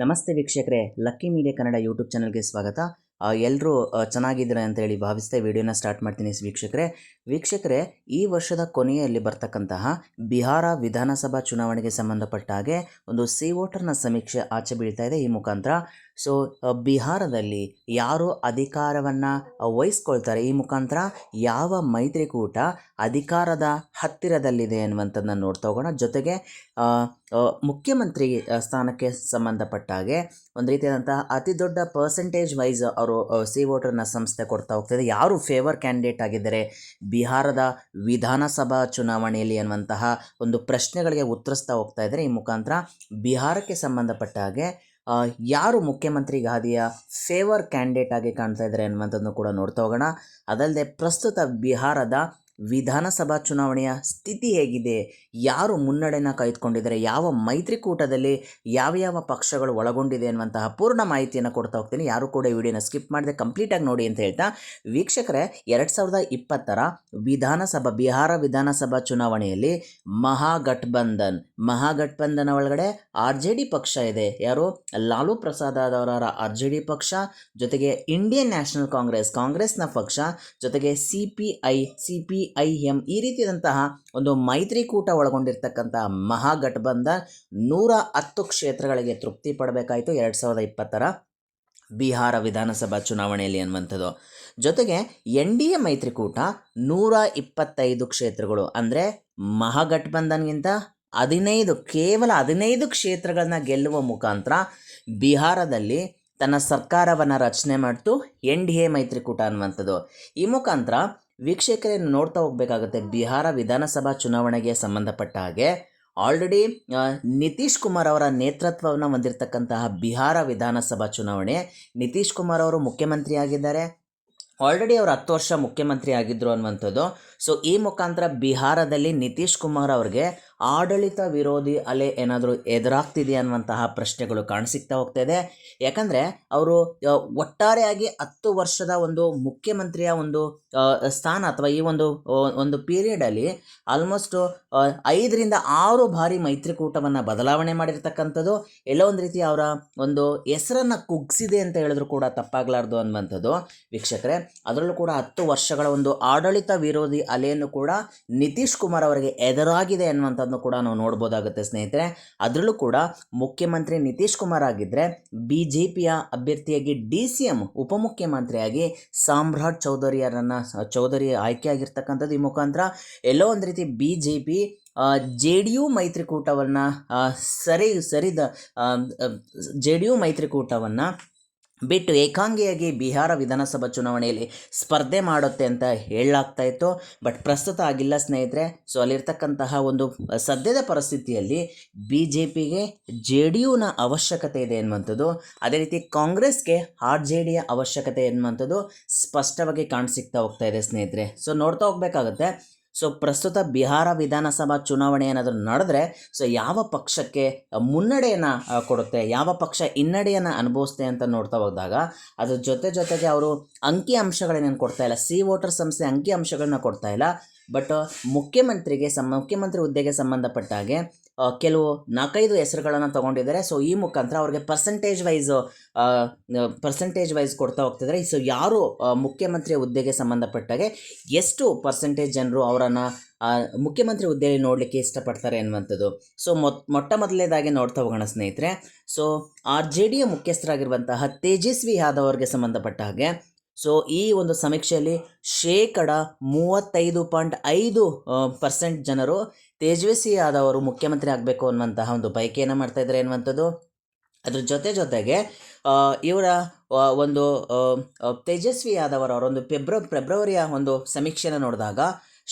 ನಮಸ್ತೆ ವೀಕ್ಷಕರೇ, lucky media Kannada YouTube ಚಾನಲ್ಗೆ ಸ್ವಾಗತ. ಎಲ್ಲರೂ ಚೆನ್ನಾಗಿದ್ದೀರಾ ಅಂತ ಹೇಳಿ ಭಾವಿಸ್ತಾ ವಿಡಿಯೋನ ಸ್ಟಾರ್ಟ್ ಮಾಡ್ತೀನಿ ವೀಕ್ಷಕರೇ. ವೀಕ್ಷಕರೇ, ಈ ವರ್ಷದ ಕೊನೆಯಲ್ಲಿ ಬರ್ತಕ್ಕಂತಹ ಬಿಹಾರ ವಿಧಾನಸಭಾ ಚುನಾವಣೆಗೆ ಸಂಬಂಧಪಟ್ಟ ಹಾಗೆ ಒಂದು ಸಿ ವೋಟರ್ನ ಸಮೀಕ್ಷೆ ಆಚೆ ಬೀಳ್ತಾ ಇದೆ ಈ ಮುಖಾಂತರ. ಸೊ ಬಿಹಾರದಲ್ಲಿ ಯಾರು ಅಧಿಕಾರವನ್ನು ವಹಿಸ್ಕೊಳ್ತಾರೆ? ಈ ಮುಖಾಂತರ ಯಾವ ಮೈತ್ರಿಕೂಟ ಅಧಿಕಾರದ ಹತ್ತಿರದಲ್ಲಿದೆ ಅನ್ನುವಂಥದ್ದನ್ನ ನೋಡ್ತಾ ಹೋಗೋಣ. ಜೊತೆಗೆ ಮುಖ್ಯಮಂತ್ರಿ ಸ್ಥಾನಕ್ಕೆ ಸಂಬಂಧಪಟ್ಟ ಹಾಗೆ ಒಂದು ರೀತಿಯಾದಂತಹ ಅತಿ ದೊಡ್ಡ ಪರ್ಸೆಂಟೇಜ್ ವೈಸ್ ಅವರು ಸಿ ವೋಟರ್ನ ಸಂಸ್ಥೆ ಕೊಡ್ತಾ ಹೋಗ್ತಿದೆ. ಯಾರು ಫೇವರ್ ಕ್ಯಾಂಡಿಡೇಟ್ ಆಗಿದ್ದಾರೆ ಬಿಹಾರದ ವಿಧಾನಸಭಾ ಚುನಾವಣೆಯಲ್ಲಿ ಅನ್ನುವಂತಹ ಒಂದು ಪ್ರಶ್ನೆಗಳಿಗೆ ಉತ್ತರಿಸ್ತಾ ಹೋಗ್ತಾ ಇದ್ದಾರೆ. ಈ ಮುಖಾಂತರ ಬಿಹಾರಕ್ಕೆ ಸಂಬಂಧಪಟ್ಟ ಹಾಗೆ ಯಾರು ಮುಖ್ಯಮಂತ್ರಿ ಗಾದಿಯ ಫೇವರ್ ಕ್ಯಾಂಡಿಡೇಟ್ ಆಗಿ ಕಾಣ್ತಾ ಇದ್ದಾರೆ ಅನ್ನುವಂಥದ್ದನ್ನು ಕೂಡ ನೋಡ್ತಾ ಹೋಗೋಣ. ಅದಲ್ಲದೆ ಪ್ರಸ್ತುತ ಬಿಹಾರದ ವಿಧಾನಸಭಾ ಚುನಾವಣೆಯ ಸ್ಥಿತಿ ಹೇಗಿದೆ? ಯಾರು ಮುನ್ನಡೆನ ಕಾಯ್ದುಕೊಂಡಿದ್ದಾರೆ ಯಾವ ಮೈತ್ರಿಕೂಟದಲ್ಲಿ ಯಾವ ಯಾವ ಪಕ್ಷಗಳು ಒಳಗೊಂಡಿದೆ ಅನ್ನುವಂತಹ ಪೂರ್ಣ ಮಾಹಿತಿಯನ್ನು ಕೊಡ್ತಾ ಹೋಗ್ತೀನಿ. ಯಾರು ಕೂಡ ವಿಡಿಯೋನ ಸ್ಕಿಪ್ ಮಾಡದೆ ಕಂಪ್ಲೀಟಾಗಿ ನೋಡಿ ಅಂತ ಹೇಳ್ತಾ, ವೀಕ್ಷಕರೇ, ಎರಡು ಸಾವಿರದ ಇಪ್ಪತ್ತರ ವಿಧಾನಸಭಾ, ಬಿಹಾರ ವಿಧಾನಸಭಾ ಚುನಾವಣೆಯಲ್ಲಿ ಮಹಾಗಠಬಂಧನ್, ಮಹಾಗಠಬಂಧನ ಒಳಗಡೆ ಆರ್ ಜೆ ಡಿ ಪಕ್ಷ ಇದೆ. ಯಾರು? ಲಾಲು ಪ್ರಸಾದ್ ಅವರ ಆರ್ ಜೆ ಡಿ ಪಕ್ಷ, ಜೊತೆಗೆ ಇಂಡಿಯನ್ ನ್ಯಾಷನಲ್ ಕಾಂಗ್ರೆಸ್, ಕಾಂಗ್ರೆಸ್ನ ಪಕ್ಷ, ಜೊತೆಗೆ C P I, C P I M ಈ ರೀತಿಯಾದಂತಹ ಒಂದು ಮೈತ್ರಿಕೂಟ ಒಳಗೊಂಡಿರ್ತಕ್ಕಂತಹ ಮಹಾಗಠಬಂಧನ್ ನೂರ ಹತ್ತು ಕ್ಷೇತ್ರಗಳಿಗೆ ತೃಪ್ತಿ ಪಡಬೇಕಾಯಿತು ಎರಡು ಸಾವಿರದ ಇಪ್ಪತ್ತರ ಬಿಹಾರ ವಿಧಾನಸಭಾ ಚುನಾವಣೆಯಲ್ಲಿ ಅನ್ನುವಂಥದ್ದು. ಜೊತೆಗೆ ಎನ್ ಡಿ ಎ ಮೈತ್ರಿಕೂಟ ನೂರ ಇಪ್ಪತ್ತೈದು ಕ್ಷೇತ್ರಗಳು, ಅಂದರೆ ಮಹಾಗಠಬಂಧನ್ಗಿಂತ ಹದಿನೈದು, ಕೇವಲ ಹದಿನೈದು ಕ್ಷೇತ್ರಗಳನ್ನ ಗೆಲ್ಲುವ ಮುಖಾಂತರ ಬಿಹಾರದಲ್ಲಿ ತನ್ನ ಸರ್ಕಾರವನ್ನು ರಚನೆ ಮಾಡ್ತು ಎನ್ ಡಿ ಎ ಮೈತ್ರಿಕೂಟ ಅನ್ನುವಂಥದ್ದು. ಈ ಮುಖಾಂತರ ವೀಕ್ಷಕರೇ ನೋಡ್ತಾ ಹೋಗಬೇಕಾಗುತ್ತೆ, ಬಿಹಾರ ವಿಧಾನಸಭಾ ಚುನಾವಣೆಗೆ ಸಂಬಂಧಪಟ್ಟ ಹಾಗೆ. ಆಲ್ರೆಡಿ ನಿತೀಶ್ ಕುಮಾರ್ ಅವರ ನೇತೃತ್ವವನ್ನು ಹೊಂದಿರತಕ್ಕಂತಹ ಬಿಹಾರ ವಿಧಾನಸಭಾ ಚುನಾವಣೆ, ನಿತೀಶ್ ಕುಮಾರ್ ಅವರು ಮುಖ್ಯಮಂತ್ರಿ ಆಗಿದ್ದಾರೆ. ಆಲ್ರೆಡಿ ಅವರು ಹತ್ತು ವರ್ಷ ಮುಖ್ಯಮಂತ್ರಿ ಆಗಿದ್ದರು ಅನ್ನುವಂಥದ್ದು. ಸೊ ಈ ಮುಖಾಂತರ ಬಿಹಾರದಲ್ಲಿ ನಿತೀಶ್ ಕುಮಾರ್ ಅವ್ರಿಗೆ ಆಡಳಿತ ವಿರೋಧಿ ಅಲೆ ಏನಾದರೂ ಎದುರಾಗ್ತಿದೆಯಾ ಅನ್ನುವಂತಹ ಪ್ರಶ್ನೆಗಳು ಕಾಣಸಿಗ್ತಾ ಹೋಗ್ತಾ ಇದೆ. ಯಾಕಂದರೆ ಅವರು ಒಟ್ಟಾರೆಯಾಗಿ ಹತ್ತು ವರ್ಷದ ಒಂದು ಮುಖ್ಯಮಂತ್ರಿಯ ಒಂದು ಸ್ಥಾನ ಅಥವಾ ಈ ಒಂದು ಒಂದು ಪೀರಿಯಡಲ್ಲಿ ಆಲ್ಮೋಸ್ಟ್ ಐದರಿಂದ ಆರು ಬಾರಿ ಮೈತ್ರಿಕೂಟವನ್ನು ಬದಲಾವಣೆ ಮಾಡಿರ್ತಕ್ಕಂಥದ್ದು, ಎಲ್ಲೋ ಒಂದು ರೀತಿ ಅವರ ಒಂದು ಹೆಸರನ್ನು ಕುಗ್ಸಿದೆ ಅಂತ ಹೇಳಿದ್ರು ಕೂಡ ತಪ್ಪಾಗಲಾರ್ದು ಅನ್ನುವಂಥದ್ದು ವೀಕ್ಷಕರೇ. ಅದರಲ್ಲೂ ಕೂಡ ಹತ್ತು ವರ್ಷಗಳ ಒಂದು ಆಡಳಿತ ವಿರೋಧಿ ಅಲೆಯನ್ನು ಕೂಡ ನಿತೀಶ್ ಕುಮಾರ್ ಅವರಿಗೆ ಎದುರಾಗಿದೆ ಅನ್ನುವಂಥದ್ದನ್ನು ಕೂಡ ನಾವು ನೋಡ್ಬೋದಾಗುತ್ತೆ ಸ್ನೇಹಿತರೆ. ಅದರಲ್ಲೂ ಕೂಡ ಮುಖ್ಯಮಂತ್ರಿ ನಿತೀಶ್ ಕುಮಾರ್ ಆಗಿದ್ದರೆ ಬಿ ಜೆ ಪಿಯ ಅಭ್ಯರ್ಥಿಯಾಗಿ ಡಿ ಸಿ ಎಂ ಉಪಮುಖ್ಯಮಂತ್ರಿಯಾಗಿ ಸಾಮ್ರಾಟ್ ಚೌಧರಿಯರನ್ನು, ಚೌಧರಿ ಆಯ್ಕೆಯಾಗಿರ್ತಕ್ಕಂಥದ್ದು ಈ ಮುಖಾಂತರ. ಎಲ್ಲೋ ಒಂದು ರೀತಿ B J P J D U ಮೈತ್ರಿಕೂಟವನ್ನು ಸರಿ, ಸರಿದ ಜೆ ಡಿ ಯು ಮೈತ್ರಿಕೂಟವನ್ನು ಬಿಟ್ಟು ಏಕಾಂಗಿಯಾಗಿ ಬಿಹಾರ ವಿಧಾನಸಭಾ ಚುನಾವಣೆಯಲ್ಲಿ ಸ್ಪರ್ಧೆ ಮಾಡುತ್ತೆ ಅಂತ ಹೇಳಲಾಗ್ತಾ ಇತ್ತು. ಬಟ್ ಪ್ರಸ್ತುತ ಆಗಿಲ್ಲ ಸ್ನೇಹಿತರೆ. ಸೊ ಅಲ್ಲಿರ್ತಕ್ಕಂತಹ ಒಂದು ಸದ್ಯದ ಪರಿಸ್ಥಿತಿಯಲ್ಲಿ ಬಿ ಜೆ ಪಿಗೆ ಜೆ ಡಿ ಯುನ ಅವಶ್ಯಕತೆ ಇದೆ ಎನ್ನುವಂಥದ್ದು. ಅದೇ ರೀತಿ ಕಾಂಗ್ರೆಸ್ಗೆ ಆರ್ ಜೆ ಡಿಯ ಅವಶ್ಯಕತೆ ಎನ್ನುವಂಥದ್ದು ಸ್ಪಷ್ಟವಾಗಿ ಕಾಣಿಸಿಕ್ತಾ ಹೋಗ್ತಾ ಇದೆ ಸ್ನೇಹಿತರೆ. ಸೊ ನೋಡ್ತಾ ಹೋಗ್ಬೇಕಾಗತ್ತೆ. ಸೊ ಪ್ರಸ್ತುತ ಬಿಹಾರ ವಿಧಾನಸಭಾ ಚುನಾವಣೆ ಏನಾದರೂ ನಡೆದ್ರೆ ಸೊ ಯಾವ ಪಕ್ಷಕ್ಕೆ ಮುನ್ನಡೆಯನ್ನು ಕೊಡುತ್ತೆ ಯಾವ ಪಕ್ಷ ಹಿನ್ನಡೆಯನ್ನು ಅನುಭವಿಸುತ್ತೆ ಅಂತ ನೋಡ್ತಾ ಹೋದಾಗ ಅದ್ರ ಜೊತೆ ಜೊತೆಗೆ ಅವರು ಅಂಕಿ ಅಂಶಗಳನ್ನೇನು ಕೊಡ್ತಾ ಇಲ್ಲ ಸಿ ವೋಟರ್ ಸಂಸ್ಥೆ ಅಂಕಿ ಅಂಶಗಳನ್ನ ಕೊಡ್ತಾ ಇಲ್ಲ ಬಟ್ ಮುಖ್ಯಮಂತ್ರಿಗೆ ಸಂ ಮುಖ್ಯಮಂತ್ರಿ ಹುದ್ದೆಗೆ ಸಂಬಂಧಪಟ್ಟ ಹಾಗೆ ಆ, ಕೆಲವು ನಾಲ್ಕೈದು ಹೆಸರುಗಳನ್ನು ತಗೊಂಡಿದ್ದಾರೆ. ಸೊ ಈ ಮುಖಾಂತರ ಅವ್ರಿಗೆ ಪರ್ಸೆಂಟೇಜ್ ವೈಸ್ ಪರ್ಸೆಂಟೇಜ್ ವೈಸ್ ಕೊಡ್ತಾ ಹೋಗ್ತಿದ್ದಾರೆ. ಸೊ ಯಾರು ಮುಖ್ಯಮಂತ್ರಿ ಹುದ್ದೆಗೆ ಸಂಬಂಧಪಟ್ಟಾಗೆ ಎಷ್ಟು ಪರ್ಸೆಂಟೇಜ್ ಜನರು ಅವರನ್ನು ಮುಖ್ಯಮಂತ್ರಿ ಹುದ್ದೆಯಲ್ಲಿ ನೋಡಲಿಕ್ಕೆ ಇಷ್ಟಪಡ್ತಾರೆ ಅನ್ನುವಂಥದ್ದು ಸೊ ಮೊಟ್ಟ ಮೊದಲನೇದಾಗಿ ನೋಡ್ತಾ ಹೋಗೋಣ ಸ್ನೇಹಿತರೆ. ಸೊ ಆರ್ ಜೆ ಡಿಯ ಮುಖ್ಯಸ್ಥರಾಗಿರುವಂತಹ ತೇಜಸ್ವಿ ಯಾದವ್ ಅವರಿಗೆ ಸಂಬಂಧಪಟ್ಟ ಹಾಗೆ ಸೊ ಈ ಒಂದು ಸಮೀಕ್ಷೆಯಲ್ಲಿ ಶೇಕಡ ಮೂವತ್ತೈದು ಪಾಯಿಂಟ್ ಐದು ಪರ್ಸೆಂಟ್ ಜನರು ತೇಜಸ್ವಿ ಆದವರು ಮುಖ್ಯಮಂತ್ರಿ ಆಗಬೇಕು ಅನ್ನುವಂತಹ ಒಂದು ಬಯಕೆಯನ್ನು ಮಾಡ್ತಾ ಇದ್ದಾರೆ ಅನ್ನುವಂಥದ್ದು ಅದ್ರ ಜೊತೆ ಜೊತೆಗೆ ಇವರ ಒಂದು ತೇಜಸ್ವಿ ಯಾದವರ ಅವರೊಂದು ಫೆಬ್ರ ಫೆಬ್ರವರಿಯ ಒಂದು ಸಮೀಕ್ಷೆನ ನೋಡಿದಾಗ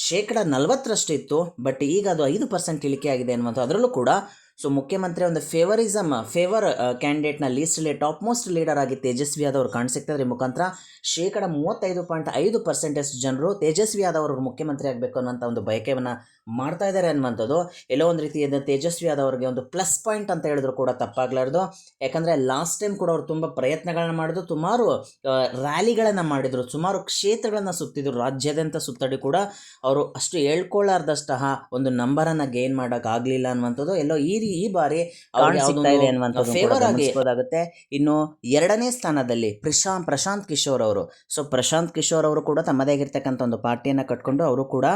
ಶೇಕಡ ನಲವತ್ತರಷ್ಟು ಇತ್ತು ಬಟ್ ಈಗ ಅದು ಐದು ಪರ್ಸೆಂಟ್ ಇಳಿಕೆ ಆಗಿದೆ ಅನ್ನುವಂಥ ಅದರಲ್ಲೂ ಕೂಡ ಸೊ ಮುಖ್ಯಮಂತ್ರಿ ಒಂದು ಫೇವರಿಸಮ್ ಫೇವರ್ ಕ್ಯಾಂಡಿಡೇಟ್ನ ಲೀಸ್ಟಲ್ಲಿ ಟಾಪ್ ಮೋಸ್ಟ್ ಲೀಡರ್ ಆಗಿ ತೇಜಸ್ವಿ ಯಾದವ್ ಅವರು ಕಾಣಿಸಿಕ್ತಾರೆ ಮುಖಾಂತರ ಶೇಕಡ ಮೂವತ್ತೈದು ಪಾಯಿಂಟ್ ಐದು ಪರ್ಸೆಂಟೇಜ್ ಜನರು ತೇಜಸ್ವಿ ಯಾದವ್ ಮುಖ್ಯಮಂತ್ರಿ ಆಗಬೇಕು ಅನ್ನೋಂಥ ಒಂದು ಬಯಕೆಯನ್ನು ಮಾಡ್ತಾ ಇದ್ದಾರೆ ಅನ್ನುವಂಥದ್ದು. ಎಲ್ಲೋ ಒಂದು ರೀತಿ ಇದು ತೇಜಸ್ವಿ ಯಾದವ್ ಒಂದು ಪ್ಲಸ್ ಪಾಯಿಂಟ್ ಅಂತ ಹೇಳಿದ್ರು ಕೂಡ ತಪ್ಪಾಗಲಾರ್ದು. ಯಾಕಂದರೆ ಲಾಸ್ಟ್ ಟೈಮ್ ಕೂಡ ಅವರು ತುಂಬ ಪ್ರಯತ್ನಗಳನ್ನ ಮಾಡಿದ್ರು. ಸುಮಾರು ರ್ಯಾಲಿಗಳನ್ನು ಮಾಡಿದರು. ಸುಮಾರು ಕ್ಷೇತ್ರಗಳನ್ನು ಸುತ್ತಿದ್ರು. ರಾಜ್ಯಾದ್ಯಂತ ಸುತ್ತಡಿ ಕೂಡ ಅವರು ಅಷ್ಟು ಹೇಳ್ಕೊಳ್ಳಾರ್ದಷ್ಟಹ ಒಂದು ನಂಬರನ್ನು ಗೇನ್ ಮಾಡೋಕ್ಕಾಗಲಿಲ್ಲ ಅನ್ನುವಂಥದ್ದು. ಎಲ್ಲೋ ಈ ಈ ಈ ಬಾರಿ ಫೇವರ್ ಆಗಿ. ಇನ್ನು ಎರಡನೇ ಸ್ಥಾನದಲ್ಲಿ ಪ್ರಶಾಂತ್ ಪ್ರಶಾಂತ್ ಕಿಶೋರ್ ಅವರು ಸೊ ಪ್ರಶಾಂತ್ ಕಿಶೋರ್ ಅವರು ಕೂಡ ತಮ್ಮದೇ ಆಗಿರ್ತಕ್ಕಂಥ ಒಂದು ಪಾರ್ಟಿಯನ್ನ ಕಟ್ಕೊಂಡು ಅವರು ಕೂಡ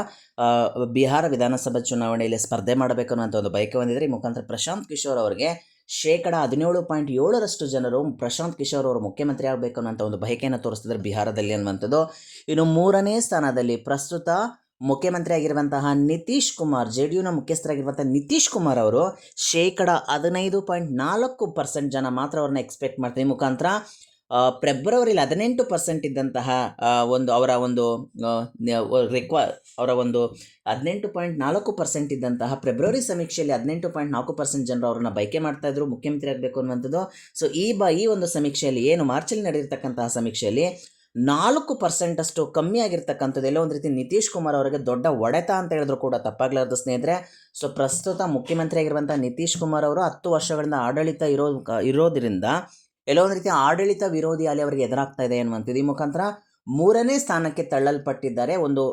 ಬಿಹಾರ ವಿಧಾನಸಭಾ ಚುನಾವಣೆಯಲ್ಲಿ ಸ್ಪರ್ಧೆ ಮಾಡಬೇಕು ಅನ್ನೋಂಥ ಒಂದು ಬಯಕೆ ಹೊಂದಿದ್ರೆ ಈ ಮುಖಾಂತರ ಪ್ರಶಾಂತ್ ಕಿಶೋರ್ ಅವರಿಗೆ ಶೇಕಡ ಹದಿನೇಳು ಪಾಯಿಂಟ್ ಏಳರಷ್ಟು ಜನರು ಪ್ರಶಾಂತ್ ಕಿಶೋರ್ ಅವರು ಮುಖ್ಯಮಂತ್ರಿ ಆಗಬೇಕು ಅನ್ನೋಂಥ ಒಂದು ಬಯಕೆಯನ್ನು ತೋರಿಸ್ತಿದ್ದಾರೆ ಬಿಹಾರದಲ್ಲಿ ಅನ್ನುವಂಥದ್ದು ಇನ್ನು ಮೂರನೇ ಸ್ಥಾನದಲ್ಲಿ ಪ್ರಸ್ತುತ ಮುಖ್ಯಮಂತ್ರಿ ಆಗಿರುವಂತಹ ನಿತೀಶ್ ಕುಮಾರ್ ಜೆ ಡಿ ಯುನ ಮುಖ್ಯಸ್ಥರಾಗಿರುವಂಥ ನಿತೀಶ್ ಕುಮಾರ್ ಅವರು ಶೇಕಡ ಹದಿನೈದು ಪಾಯಿಂಟ್ ನಾಲ್ಕು ಪರ್ಸೆಂಟ್ ಜನ ಮಾತ್ರ ಅವ್ರನ್ನ ಎಕ್ಸ್ಪೆಕ್ಟ್ ಮಾಡ್ತಾರೆ. ಈ ಮುಖಾಂತರ ಫೆಬ್ರವರಿಲಿ ಹದಿನೆಂಟು ಪರ್ಸೆಂಟ್ ಇದ್ದಂತಹ ಒಂದು ಅವರ ಒಂದು ರಿಕ್ವಾ ಅವರ ಒಂದು ಹದಿನೆಂಟು ಪಾಯಿಂಟ್ ನಾಲ್ಕು ಪರ್ಸೆಂಟ್ ಇದ್ದಂತಹ ಫೆಬ್ರವರಿ ಸಮೀಕ್ಷೆಯಲ್ಲಿ ಹದಿನೆಂಟು ಪಾಯಿಂಟ್ ನಾಲ್ಕು ಪರ್ಸೆಂಟ್ ಜನರು ಅವರನ್ನ ಬೈಕೆ ಮಾಡ್ತಾ ಇದ್ರು ಮುಖ್ಯಮಂತ್ರಿ ಆಗಬೇಕು ಅನ್ನುವಂಥದ್ದು. ಸೊ ಈ ಬ, ಈ ಒಂದು ಸಮೀಕ್ಷೆಯಲ್ಲಿ ಏನು, ಮಾರ್ಚಲ್ಲಿ ನಡೆದಿರ್ತಕ್ಕಂತಹ ಸಮೀಕ್ಷೆಯಲ್ಲಿ ನಾಲ್ಕು ಪರ್ಸೆಂಟ್ ಅಷ್ಟು ಕಮ್ಮಿ ಆಗಿರ್ತಕ್ಕಂಥದ್ದು ಎಲ್ಲೋ ಒಂದು ರೀತಿ ನಿತೀಶ್ ಕುಮಾರ್ ಅವರಿಗೆ ದೊಡ್ಡ ಒಡೆತ ಅಂತ ಹೇಳಿದ್ರು ಕೂಡ ತಪ್ಪಾಗ್ಲಾರ್ದು ಸ್ನೇಹಿತರೆ. ಸೊ ಪ್ರಸ್ತುತ ಮುಖ್ಯಮಂತ್ರಿ ಆಗಿರುವಂಥ ನಿತೀಶ್ ಕುಮಾರ್ ಅವರು ಹತ್ತು ವರ್ಷಗಳಿಂದ ಆಡಳಿತ ಇರೋ, ಇರೋದ್ರಿಂದ ಎಲ್ಲೋ ಒಂದು ರೀತಿ ಆಡಳಿತ ವಿರೋಧಿ ಅಲೆ ಅವರಿಗೆ ಎದುರಾಗ್ತಾ ಇದೆ ಅನ್ನುವಂಥದ್ದು ಈ ಮುಖಾಂತರ ಮೂರನೇ ಸ್ಥಾನಕ್ಕೆ ತಳ್ಳಲ್ಪಟ್ಟಿದ್ದಾರೆ ಒಂದು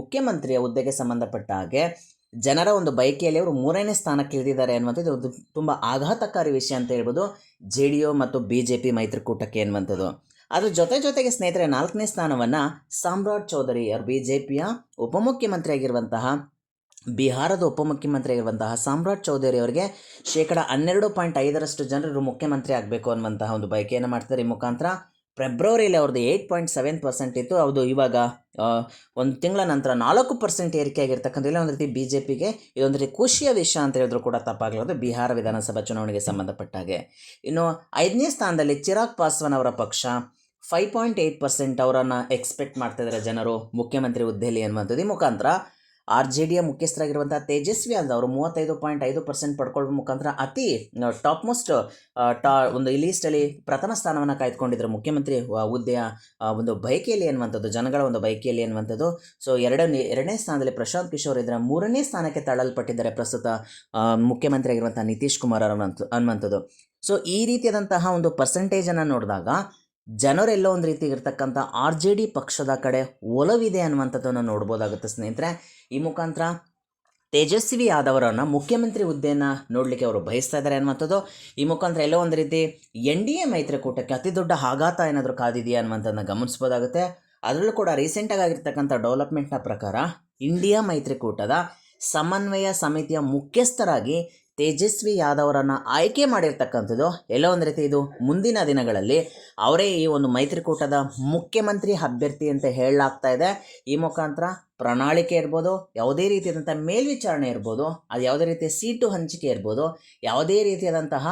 ಮುಖ್ಯಮಂತ್ರಿಯ ಹುದ್ದೆಗೆ ಸಂಬಂಧಪಟ್ಟ ಹಾಗೆ ಜನರ ಒಂದು ಬಯಕೆಯಲ್ಲಿ ಅವರು ಮೂರನೇ ಸ್ಥಾನಕ್ಕೆ ಇಳಿದಿದ್ದಾರೆ ಅನ್ನುವಂಥದ್ದು ಒಂದು ತುಂಬ ಆಘಾತಕಾರಿ ವಿಷಯ ಅಂತ ಹೇಳ್ಬೋದು. ಜೆ ಡಿ ಯು ಮತ್ತು ಬಿ ಜೆ ಪಿ ಮೈತ್ರಿಕೂಟಕ್ಕೆ ಅನ್ನುವಂಥದ್ದು ಅದ್ರ ಜೊತೆ ಜೊತೆಗೆ ಸ್ನೇಹಿತರೆ, ನಾಲ್ಕನೇ ಸ್ಥಾನವನ್ನು ಸಾಮ್ರಾಟ್ ಚೌಧರಿ ಅವರು ಬಿ ಜೆ ಪಿಯ ಉಪಮುಖ್ಯಮಂತ್ರಿ ಆಗಿರುವಂತಹ ಬಿಹಾರದ ಉಪಮುಖ್ಯಮಂತ್ರಿ ಆಗಿರುವಂತಹ ಸಾಮ್ರಾಟ್ ಚೌಧರಿ ಅವರಿಗೆ ಶೇಕಡ ಹನ್ನೆರಡು ಪಾಯಿಂಟ್ ಐದರಷ್ಟು ಜನರು ಮುಖ್ಯಮಂತ್ರಿ ಆಗಬೇಕು ಅನ್ನುವಂತಹ ಒಂದು ಬಯಕೆಯನ್ನು ಮಾಡ್ತಾರೆ ಈ ಮುಖಾಂತರ ಫೆಬ್ರವರಿಯಲ್ಲಿ ಅವ್ರದ್ದು ಏಯ್ಟ್ ಪಾಯಿಂಟ್ ಸೆವೆನ್ ಪರ್ಸೆಂಟ್ ಇತ್ತು. ಅದು ಇವಾಗ ಒಂದು ತಿಂಗಳ ನಂತರ ನಾಲ್ಕು ಪರ್ಸೆಂಟ್ ಏರಿಕೆ ಆಗಿರ್ತಕ್ಕಂಥ ಒಂದು ರೀತಿ ಬಿ ಜೆ ಪಿಗೆ ಇದೊಂದು ರೀತಿ ಖುಷಿಯ ವಿಷಯ ಅಂತ ಹೇಳಿದ್ರು ಕೂಡ ತಪ್ಪಾಗಲಾರದು ಬಿಹಾರ ವಿಧಾನಸಭಾ ಚುನಾವಣೆಗೆ ಸಂಬಂಧಪಟ್ಟ ಹಾಗೆ ಇನ್ನು ಐದನೇ ಸ್ಥಾನದಲ್ಲಿ ಚಿರಾಗ್ ಪಾಸ್ವಾನ್ ಅವರ ಪಕ್ಷ ಫೈವ್ ಪಾಯಿಂಟ್ ಏಯ್ಟ್ ಪರ್ಸೆಂಟ್ ಅವರನ್ನು ಎಕ್ಸ್ಪೆಕ್ಟ್ ಮಾಡ್ತಾ ಇದ್ದಾರೆ ಜನರು, ಮುಖ್ಯಮಂತ್ರಿ ಹುದ್ದೆಯಲ್ಲಿ ಅನ್ನುವಂಥದ್ದು ಈ ಮುಖಾಂತರ ಆರ್ ಜೆ ಡಿಯ ಮುಖ್ಯಸ್ಥರಾಗಿರುವಂಥ ತೇಜಸ್ವಿ ಅಂತ ಅವರು ಮೂವತ್ತೈದು ಪಾಯಿಂಟ್ ಐದು ಪರ್ಸೆಂಟ್ ಪಡ್ಕೊಳ್ಳೋ ಮುಖಾಂತರ ಅತಿ ಟಾಪ್ ಮೋಸ್ಟ್ ಟಾ, ಒಂದು ಈ ಲೀಸ್ಟಲ್ಲಿ ಪ್ರಥಮ ಸ್ಥಾನವನ್ನು ಕಾಯ್ದುಕೊಂಡಿದ್ರು ಮುಖ್ಯಮಂತ್ರಿ ಹುದ್ದೆಯ ಒಂದು ಬಯಕೆಯಲ್ಲಿ ಅನ್ನುವಂಥದ್ದು ಜನಗಳ ಒಂದು ಬಯಕೆಯಲ್ಲಿ ಅನ್ನುವಂಥದ್ದು ಸೊ ಎರಡನೇ ಎರಡನೇ ಸ್ಥಾನದಲ್ಲಿ ಪ್ರಶಾಂತ್ ಕಿಶೋರ್ ಇದ್ರೆ ಮೂರನೇ ಸ್ಥಾನಕ್ಕೆ ತಳ್ಳಲ್ಪಟ್ಟಿದ್ದಾರೆ ಪ್ರಸ್ತುತ ಮುಖ್ಯಮಂತ್ರಿ ಆಗಿರುವಂಥ ನಿತೀಶ್ ಕುಮಾರ್ ಅನ್ನುವಂಥ ಅನ್ನುವಂಥದ್ದು. ಸೊ ಈ ರೀತಿಯಾದಂತಹ ಒಂದು ಪರ್ಸೆಂಟೇಜನ್ನು ನೋಡಿದಾಗ ಜನರೆಲ್ಲೋ ಒಂದು ರೀತಿ ಇರ್ತಕ್ಕಂಥ ಆರ್ ಜೆ ಡಿ ಪಕ್ಷದ ಕಡೆ ಒಲವಿದೆ ಅನ್ನುವಂಥದ್ದನ್ನು ನೋಡ್ಬೋದಾಗುತ್ತೆ ಸ್ನೇಹಿತರೆ. ಈ ಮುಖಾಂತರ ತೇಜಸ್ವಿ ಯಾದವರನ್ನು ಮುಖ್ಯಮಂತ್ರಿ ಹುದ್ದೆಯನ್ನು ನೋಡಲಿಕ್ಕೆ ಅವರು ಬಯಸ್ತಾ ಇದ್ದಾರೆ ಅನ್ನುವಂಥದ್ದು. ಈ ಮುಖಾಂತರ ಎಲ್ಲೋ ಒಂದು ರೀತಿ ಎನ್ ಡಿ ಎ ಮೈತ್ರಿಕೂಟಕ್ಕೆ ಅತಿ ದೊಡ್ಡ ಆಘಾತ ಏನಾದರೂ ಕಾದಿದೆಯಾ ಅನ್ನುವಂಥದ್ದನ್ನು ಗಮನಿಸ್ಬೋದಾಗುತ್ತೆ. ಅದರಲ್ಲೂ ಕೂಡ ರೀಸೆಂಟಾಗಿ ಆಗಿರ್ತಕ್ಕಂಥ ಡೆವಲಪ್ಮೆಂಟ್ನ ಪ್ರಕಾರ ಇಂಡಿಯಾ ಮೈತ್ರಿಕೂಟದ ಸಮನ್ವಯ ಸಮಿತಿಯ ಮುಖ್ಯಸ್ಥರಾಗಿ ತೇಜಸ್ವಿ ಯಾದವರನ್ನು ಆಯ್ಕೆ ಮಾಡಿರ್ತಕ್ಕಂಥದ್ದು ಎಲ್ಲ ಒಂದು ರೀತಿ ಇದು ಮುಂದಿನ ದಿನಗಳಲ್ಲಿ. ಅವರೇ ಈ ಒಂದು ಮೈತ್ರಿಕೂಟದ ಮುಖ್ಯಮಂತ್ರಿ ಅಭ್ಯರ್ಥಿ ಅಂತ ಹೇಳಲಾಗ್ತಾ ಇದೆ. ಈ ಮುಖಾಂತರ ಪ್ರಣಾಳಿಕೆ ಇರ್ಬೋದು, ಯಾವುದೇ ರೀತಿಯಾದಂಥ ಮೇಲ್ವಿಚಾರಣೆ ಇರ್ಬೋದು, ಅದು ಯಾವುದೇ ರೀತಿಯ ಸೀಟು ಹಂಚಿಕೆ ಇರ್ಬೋದು, ಯಾವುದೇ ರೀತಿಯಾದಂತಹ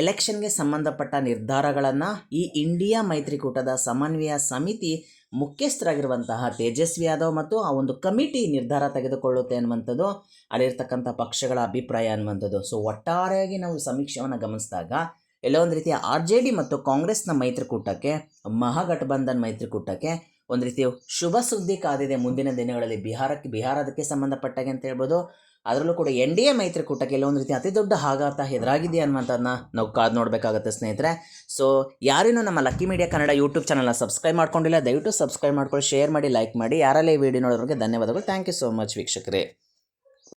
ಎಲೆಕ್ಷನ್ಗೆ ಸಂಬಂಧಪಟ್ಟ ನಿರ್ಧಾರಗಳನ್ನು ಈ ಇಂಡಿಯಾ ಮೈತ್ರಿಕೂಟದ ಸಮನ್ವಯ ಸಮಿತಿ ಮುಖ್ಯಸ್ಥರಾಗಿರುವಂತಹ ತೇಜಸ್ವಿ ಯಾದವ್ ಮತ್ತು ಆ ಒಂದು ಕಮಿಟಿ ನಿರ್ಧಾರ ತೆಗೆದುಕೊಳ್ಳುತ್ತೆ ಅನ್ನುವಂಥದ್ದು ಅಲ್ಲಿರ್ತಕ್ಕಂಥ ಪಕ್ಷಗಳ ಅಭಿಪ್ರಾಯ ಅನ್ನುವಂಥದ್ದು. ಸೊ ಒಟ್ಟಾರೆಯಾಗಿ ನಾವು ಸಮೀಕ್ಷೆಯನ್ನು ಗಮನಿಸಿದಾಗ ಎಲ್ಲೋ ಒಂದು ರೀತಿಯ ಆರ್ ಜೆ ಡಿ ಮತ್ತು ಕಾಂಗ್ರೆಸ್ನ ಮೈತ್ರಿಕೂಟಕ್ಕೆ, ಮಹಾಗಠಬಂಧನ್ ಮೈತ್ರಿಕೂಟಕ್ಕೆ ಒಂದು ರೀತಿಯ ಶುಭ ಸುದ್ದಿ ಕಾದಿದೆ ಮುಂದಿನ ದಿನಗಳಲ್ಲಿ. ಬಿಹಾರಕ್ಕೆ, ಬಿಹಾರದಕ್ಕೆ ಸಂಬಂಧಪಟ್ಟಾಗೆ ಅಂತ ಹೇಳ್ಬೋದು. ಅದರಲ್ಲೂ ಕೂಡ ಎನ್ ಡಿ ಎ ಮೈತ್ರಿಕೂಟ ಕೆಲವೊಂದು ರೀತಿ ಅತಿ ದೊಡ್ಡ ಆಘಾತ ಎದುರಾಗಿದೆ ಅನ್ನುವಂಥದ್ದನ್ನ ನಾವು ಕಾದು ನೋಡಬೇಕಾಗುತ್ತೆ ಸ್ನೇಹಿತರೆ. ಸೊ ಯಾರೇನೂ ನಮ್ಮ ಲಕ್ಕಿ ಮೀಡಿಯಾ ಕನ್ನಡ ಯೂಟ್ಯೂಬ್ ಚಾನಲ್ನ ಸಬ್ಸ್ಕ್ರೈಬ್ ಮಾಡ್ಕೊಂಡಿಲ್ಲ, ದಯವಿಟ್ಟು ಸಬ್ಸ್ಕ್ರೈಬ್ ಮಾಡ್ಕೊಳ್ಳಿ ಶೇರ್ ಮಾಡಿ ಲೈಕ್ ಮಾಡಿ, ಯಾರಲ್ಲೇ ಈ ವಿಡಿಯೋ ನೋಡೋರಿಗೆ ಧನ್ಯವಾದಗಳು. ಥ್ಯಾಂಕ್ ಯು ಸೋ ಮಚ್ ವೀಕ್ಷಕರೇ.